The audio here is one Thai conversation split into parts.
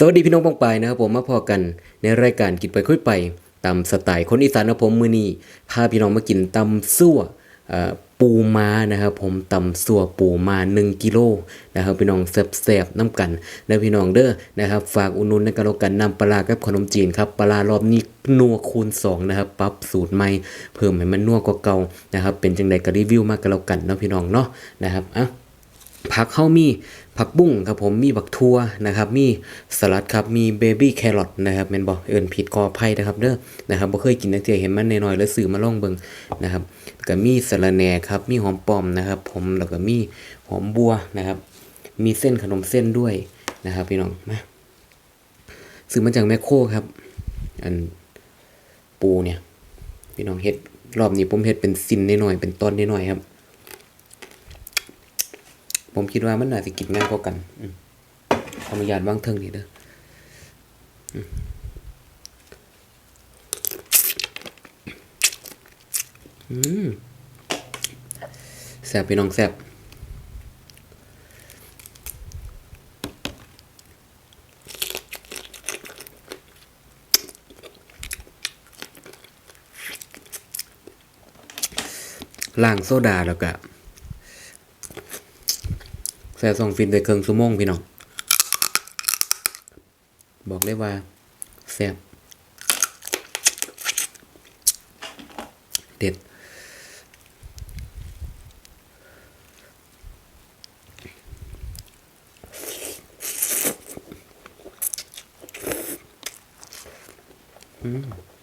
สวัสดีพี่น้องปองปายนะครับผมมาพอกันในรายการกินไปคุยไปตามสไตล์คนอีสานนะผมมือนี้พาพี่น้องมากินตำซั่วปูม้านะครับผมตำซั่วปูมา1กิโลนะครับพี่น้องแซ่บๆน้ำกันนะพี่น้องเด้อนะครับฝากอุดหนุนในกระโลกันนำปลากับขนมจีนครับปลารอบนี้นัวคูณ2นะครับปรับสูตรใหม่เพิ่มให้มันนัวกว่าเก่านะครับเป็นจังไดก็รีวิวมากกันแล้วกันเนาะพี่น้องเนาะนะครับอะ ผักเข้ามีผักบุ้งครับผมมีบักทั่วนะครับมีสลัดครับมีเบบี้แครอทนะครับแม่นบอกเอิ้นผิดกอไผ่นะครับเด้อนะครับบ่เคยกินนักเที่ยเห็นมันน้อยๆแล้วซื้อมาลองเบิ่งนะครับก็มีสะระแหน่ครับมีหอมปอมนะครับ ผมแล้วก็มีหอมบัวนะครับ มีเส้นขนมเส้นด้วยนะครับพี่น้องมาซื้อมาจากแมคโครครับ อันปูเนี่ยพี่น้องเฮ็ดรอบนี้ผมเฮ็ดเป็นซินน้อยๆเป็นต้นน้อยๆครับ ผมคิดว่ามันน่าจะกินง่ายกว่ากันอืมขออนุญาตวางเทิงนี่เด้อแซ่บพี่น้องแซ่บล้างโซดาแล้วก็ แซ่ส่องฟินไปเครื่องชั่วโมงพี่น้อง บอกเลยว่าแซ่บเด็ดแซ่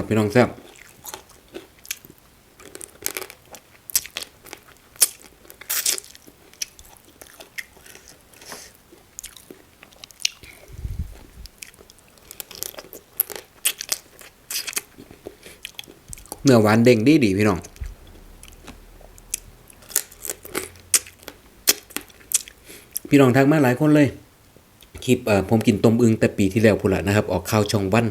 บพี่น้องแซ่บเนื้อหวานเด้งดีดีพี่น้องพี่น้องทักมาหลายคนเลย คลิปผมกินต้มอึงแต่ปีที่แล้วพุ่นละนะครับ ออกข่าวช่องวัน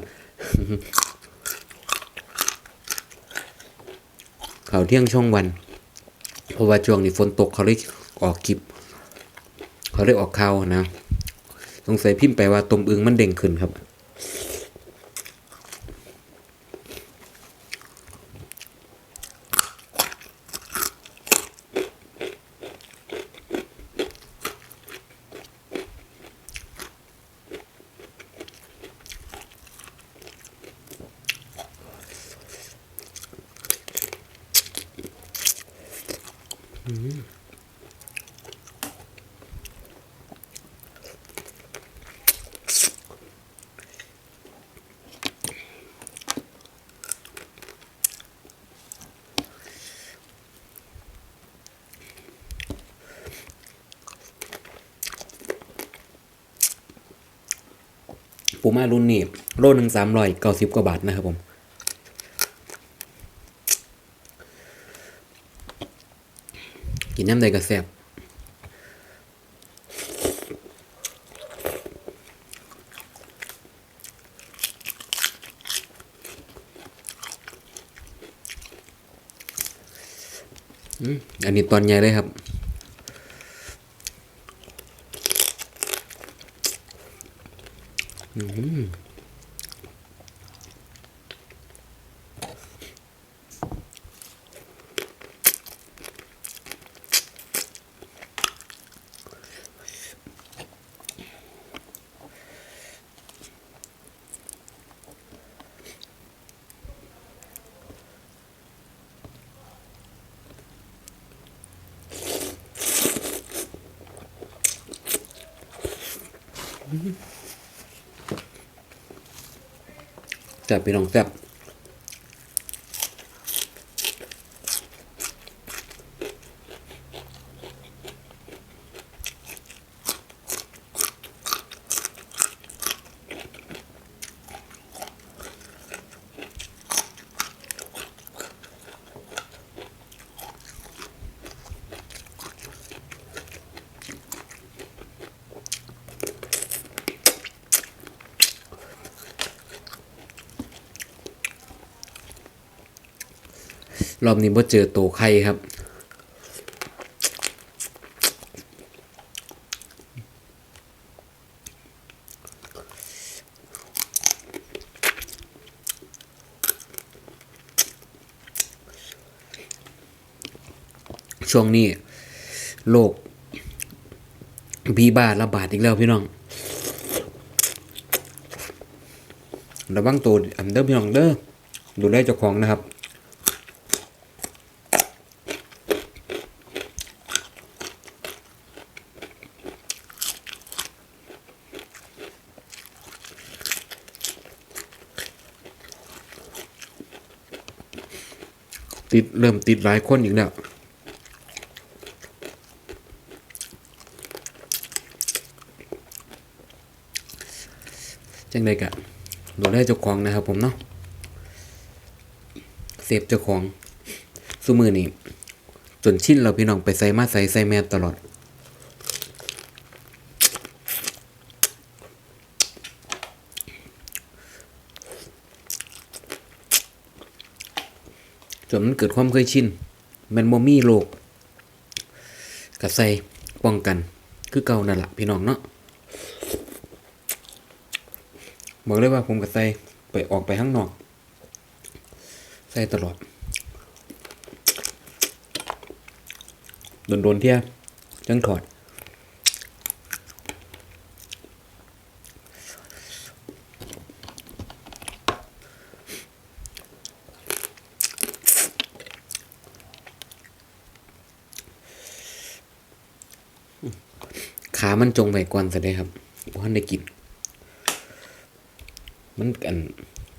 ข่าวเที่ยงช่องวัน เพราะว่าช่วงนี้ฝนตกเขาเลยออกคลิป เขาเลยออกข่าวนะ สงสัยพิมพ์ไปว่าตมอึงมันเด้งขึ้นครับ ปูมารุ่นนี้โลหนึ่งสามร้อยเก้าสิบกว่าบาทนะครับผม กินน้ำใดก็แซ่บอันนี้ตอนใหญ่เลยครับอืม แซ่บพี่น้องแซ่บ รอบนี้บ่เจอโตไข่ครับ ช่วงนี้โรคบีบาระบาดอีกแล้วพี่น้องระวังตัวอันเด้อพี่น้องเด้อดูแลเจ้าของนะครับ ติดเริ่มติดหลายคนอีกแล้วจังไดกะดูแลเจ้าของนะครับผมเนาะเซฟเจ้าของสุมือนี่จนชินเราพี่น้องไปใส่มาใส่ใส่แม่ตลอด จนมันเกิดความเคยชินมันโมมี่โลกกะใส่ป้องกัน คือเก่านั่นแหละพี่น้องเนาะบอกเลยว่าผมกับใส่ไปออกไปข้างนอก ใส่ตลอด โดน ๆ เที่ยจังถอด ขามันจงไว้ก่อนสิได้ครับเพราะท่านได้กิน มันกัน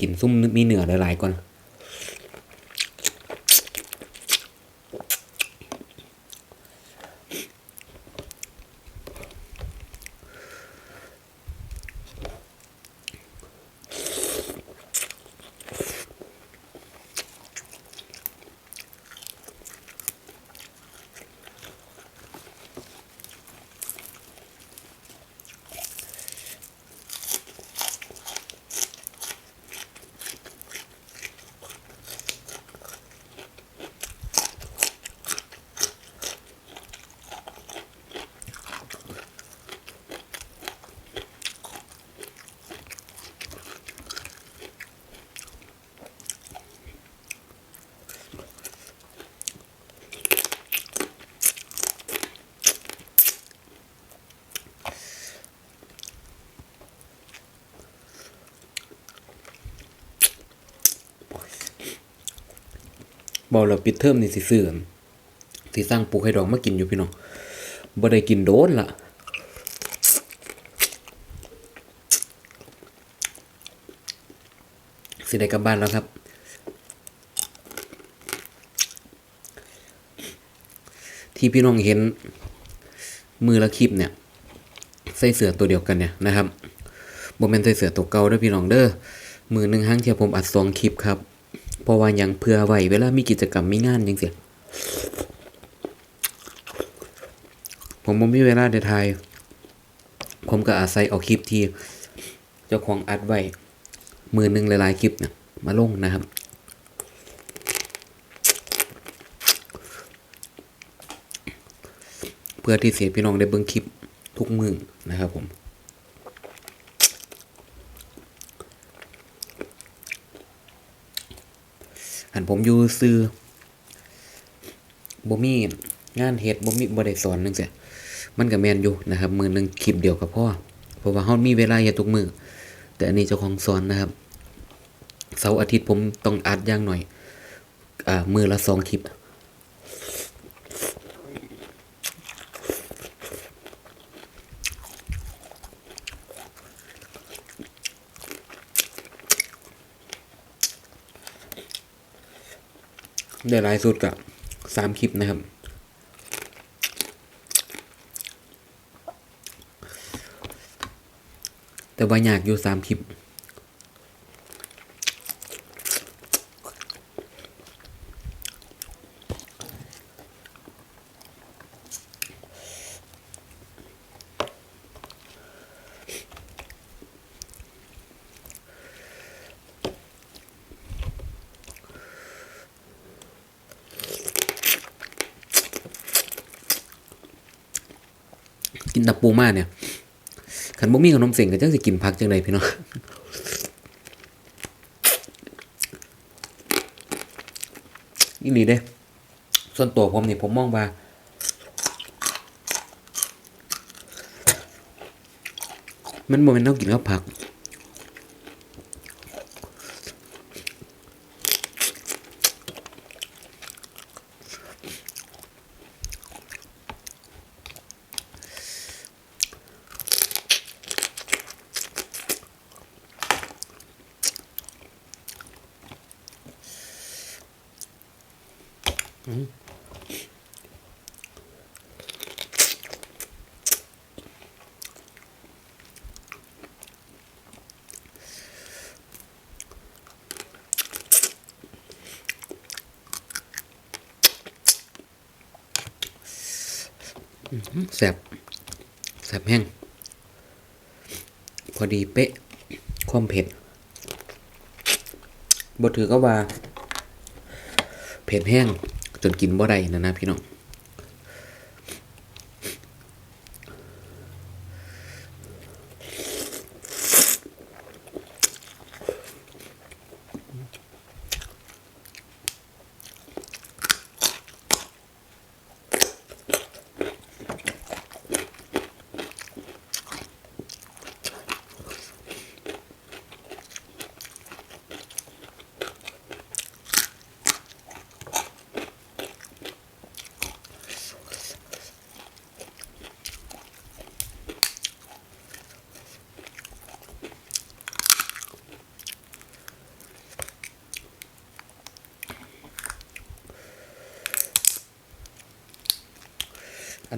กินซุ่มมีเนื้อหลายๆก่อน บอกเราปิดเทอมนี่สิซื้ออั่นสิสร้างปลูกให้ดอกมากินอยู่พี่น้องบ่ได้กินโดนละสิได้กลับบ้านแล้วครับ ที่พี่น้องเห็นมือละคลิปเนี่ยใส่เสือตัวเดียวกันเนี่ยนะครับบ่แม่นใส่เสือตัวเก่าด้อพี่น้องเด้อมือหนึ่งห้างเทียผมอัดสองคลิปครับ เพราะว่ายังเพื่อไว้เวลามีกิจกรรมมีงานจังซี่ผมบ่มีเวลาได้ถ่าย ผมก็อาศัยเอาคลิปที่ เจ้าของอัดไว้มือหนึ่งหลายๆคลิปนี่ยมาลงนะครับ เพื่อที่เสียพี่น้องได้เบิ่งคลิปทุกมือนะครับผมันผมอยู่ซื้อบ่มีงานเฮ็ดบ่มีบ่ได้สอนนึงเสียมันก็แมนอยู่นะครับมือหนึงคลิปเดียวกับพ่อเพราะว่าเฮามีเวลาเฮ็ดทุกมือแต่อันนี้เจ้าของสอนนะครับเสาร์อาทิตย์ผมต้องอัดอย่างหน่อยอ่ามือละสองคลิป ได้หลายสุดกับสามคลิปนะครับ แต่ว่าอยากอยู่สามคลิป ปูมาเนี่ยขันบ่มีขนมเสียงก็จังสิกินผักจังไดพี่น้องอีหลีเด้ ส่วนตัวผมนี่ผมมองว่ามันบ่แม่นต้อากินกับผัก แสบแสบแห้ง พอดีเป๊ะ ความเผ็ดบ่ถือก็ว่า เผ็ดแห้ง จนกินบ่ได้นะนะพี่น้อง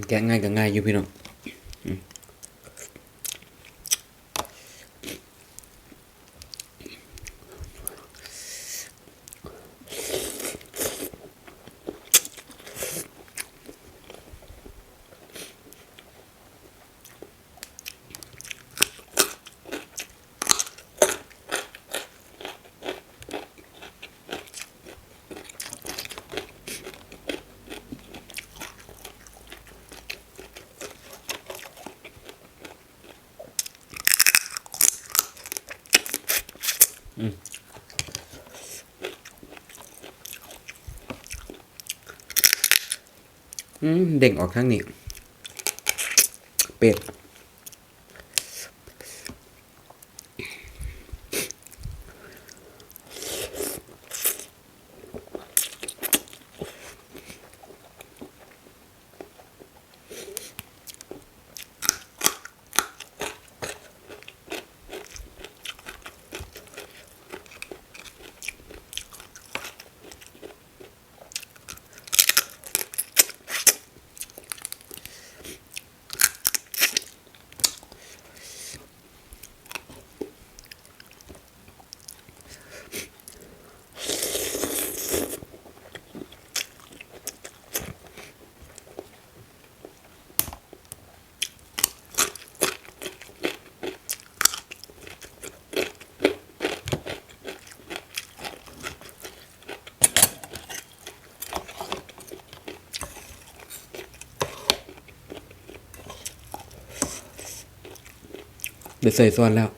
แกะง่ายก็ง่ายอยู่พี่น้อง เด้งออกทางนี้ เป็ด ใส่ซ้อนแล้ว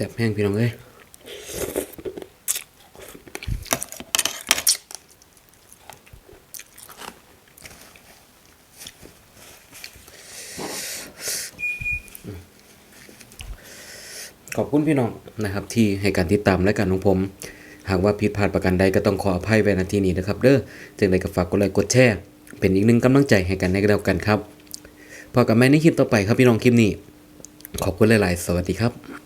แสบแห้งพี่น้องเอ้ยขอบคุณพี่น้องนะครับ ที่ให้การติดตามและการของผม หากว่าผิดพลาดประการใดก็ต้องขออภัยไว้ณที่นี้นะครับเด้อจึงใดก็ฝากกดไลค์กดแชร์เป็นอีกหนึ่งกำลังใจให้กันในกระดับกันครับพอกับแม่ในคลิปต่อไปครับพี่น้องคลิปนี้ ขอบคุณหลาย ๆ สวัสดีครับ